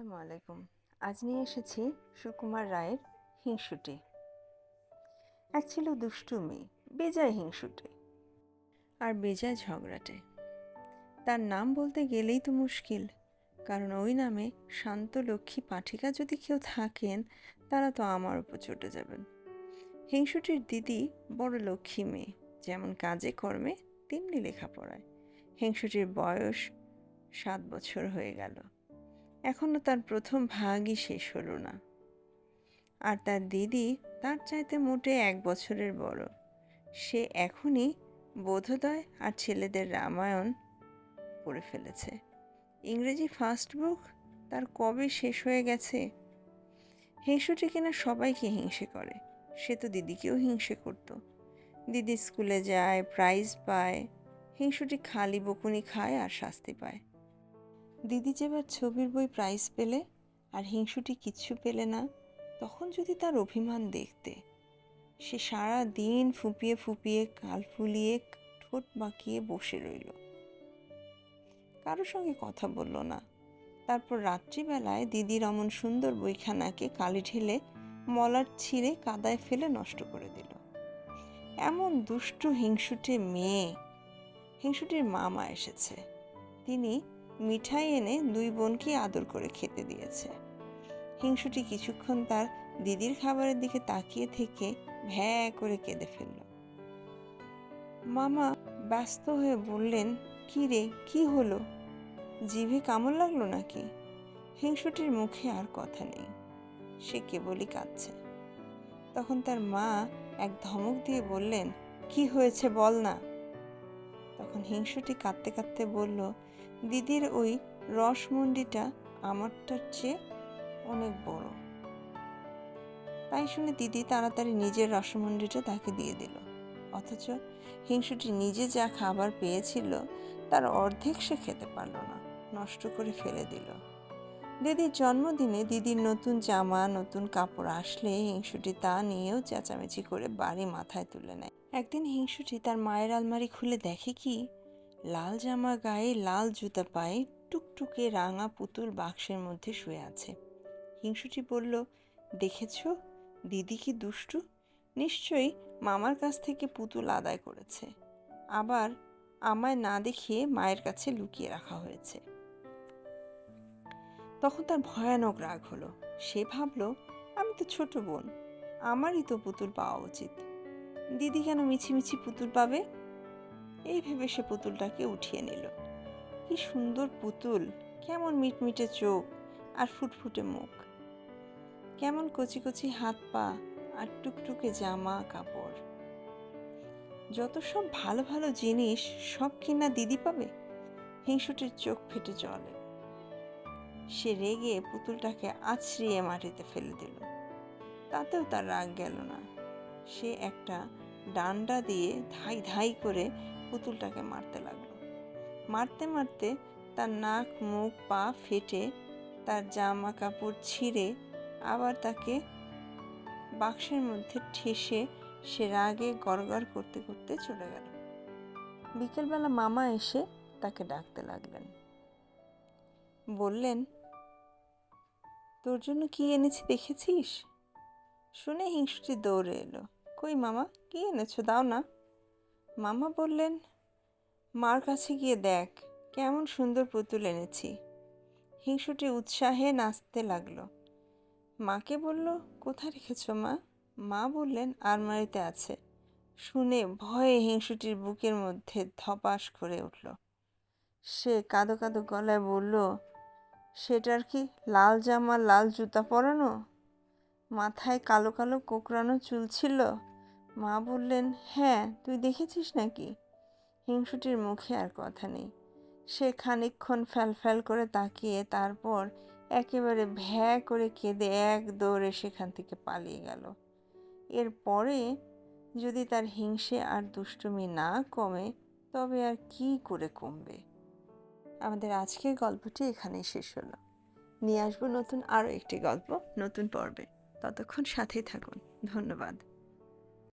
আসসালামু আলাইকুম। আজ নিয়ে এসেছি সুকুমার রায়ের হিংসুটে। এক ছিল দুষ্টু মেয়ে, বেজায় হিংসুটে। আর বেজায় ঝগড়াটে। তার নাম বলতে গেলেই তো মুশকিল, কারণ ওই নামে শান্ত লক্ষ্মী পাঠিকা যদি কেউ থাকেন, তারা তো আমার উপর চটে যাবেন। হিংসুটির দিদি বড় লক্ষ্মী মেয়ে, যেমন কাজে কর্মে তেমনি লেখাপড়ায়। হিংসুটির বয়স সাত বছর হয়ে গেল। এখনও তার প্রথম ভাগই শেষ হলো না। আর তার দিদি তার চাইতে মোটে এক বছরের বড়। সে এখনই বোধোদয় আর ছেলেদের রামায়ণ পড়ে ফেলেছে। ইংরেজি ফার্স্ট বুক তার কবে শেষ হয়ে গেছে? হিংসুটি কিনা সবাইকে হিংসে করে, সে তো দিদিকেও হিংসে করত। দিদি স্কুলে যায় প্রাইজ পায়, হিংসুটি খালি বকুনি খায় আর শাস্তি পায়। দিদি যেবার ছবির বই প্রাইজ পেলে আর হিংসুটি কিচ্ছু পেলে না, তখন যদি তার অভিমান দেখতে, সে সারা দিন ফুপিয়ে ফুপিয়ে কাল ফুলিয়ে ঠোঁট বাঁকিয়ে বসে রইল। কারোর সঙ্গে কথা বলল না। তারপর রাত্রিবেলায় দিদির অমন সুন্দর বইখানাকে কালি ঢেলে মলার ছিঁড়ে কাদায় ফেলে নষ্ট করে দিল। এমন দুষ্টু হিংসুটে মেয়ে, হিংসুটির মামা এসেছে। তিনি মিঠাই এনে দুই বোনকে আদর করে খেতে দিয়েছে। হিংসুটি কিছুক্ষণ তার দিদির খাবারের দিকে তাকিয়ে থেকে ভ্যা করে কেঁদে ফেলল। মামা ব্যস্ত হয়ে বললেন, কি রে, কি হলো? জিভে কামড় লাগল নাকি? হিংসুটির মুখে আর কথা নেই। সে কেবলই কাঁদছে। তখন তার মা এক ধমক দিয়ে বললেন, কি হয়েছে বল না? তখন হিংসুটি কাঁদতে কাঁদতে বলল দিদির ওই রসমন্ডিটা আমারটার চেয়ে অনেক বড়। তাই শুনে দিদি তাড়াতাড়ি নিজের রসমন্ডিটা তাকে দিয়ে দিল। অথচ হিংসুটি নিজে যা খাবার পেয়েছিল, তার অর্ধেক সে খেতে পারল না, নষ্ট করে ফেলে দিল। দিদির জন্মদিনে দিদির নতুন জামা, নতুন কাপড় আসলে হিংসুটি তা নিয়েও চেঁচামেচি করে বাড়ি মাথায় তুলে নেয়। একদিন হিংসুটি তার মায়ের আলমারি খুলে দেখে কি লাল জামা গায়ে লাল জুতা পায়ে টুকটুকে রাঙা পুতুল বাক্সের মধ্যে শুয়ে আছে। হিংসুটি বলল, দেখেছ? দিদি কি দুষ্টু? নিশ্চয়ই মামার কাছ থেকে পুতুল আদায় করেছে। আবার আমায় না দেখিয়ে মায়ের কাছে লুকিয়ে রাখা হয়েছে। তখন তার ভয়ানক রাগ হলো। সে ভাবল, আমি তো ছোট বোন, আমারই তো পুতুল পাওয়া উচিত। দিদি কেন মিছিমিছি পুতুল পাবে? এই ভেবে সে পুতুলটাকে উঠিয়ে নিল। কি সুন্দর পুতুল, কেমন মিটমিটে চোখ আর ফুটফুটে মুখ। কেমন কচি কচি হাত পা আর টুকটুকে জামা কাপড়। যত সব ভালো ভালো জিনিস সব কিনা দিদি পাবে? হিংসুটির চোখ ফেটে জলে। সে রেগে পুতুলটাকে আছড়িয়ে মাটিতে ফেলে দিল। তাতেও তার রাগ গেল না। সে একটা ডান্ডা দিয়ে ধাই ধাই করে পুতুলটাকে মারতে লাগল। মারতে মারতে তার নাক, মুখ, পা ফেটে তার জামা কাপড় ছিঁড়ে আবার তাকে বাক্সের মধ্যে ঠেসে সে রাগে গড়গড় করতে করতে চলে গেল। বিকেলবেলা মামা এসে তাকে ডাকতে লাগলেন। বললেন, তোর জন্য কি এনেছি দেখেছিস? শুনে হিংসুটি দৌড়ে এলো। কই মামা, কি এনেছো? দাও না। মামা বললেন, মার কাছে গিয়ে দেখ, কেমন সুন্দর পুতুল এনেছি। হিংসুটি উৎসাহে নাচতে লাগল। মাকে বলল, কোথায় রেখেছ মা? মা বললেন, আলমারিতে আছে। শুনে ভয়ে হিংসুটির বুকের মধ্যে ধপাস করে উঠল। সে কাঁদো কাঁদো গলায় বলল, সেটার কি লাল জামা, লাল জুতা পরানো? মাথায় কালো কালো কোকড়ানো চুল ছিল। মা বললেন হ্যাঁ তুই দেখেছিস নাকি? হিংসুটির মুখে আর কথা নেই। সে খানিকক্ষণ ফ্যাল ফ্যাল করে তাকিয়ে, তারপর একেবারে ভ্যা করে কেঁদে এক দৌড়ে সেখান থেকে পালিয়ে গেল। এরপরে যদি তার হিংসে আর দুষ্টুমি না কমে, তবে আর কি করে কমবে? আমাদের আজকের গল্পটি এখানেই শেষ হলো। নিয়ে আসব নতুন আরও একটি গল্প, নতুন পর্বে। ততক্ষণ সাথেই থাকুন। ধন্যবাদ।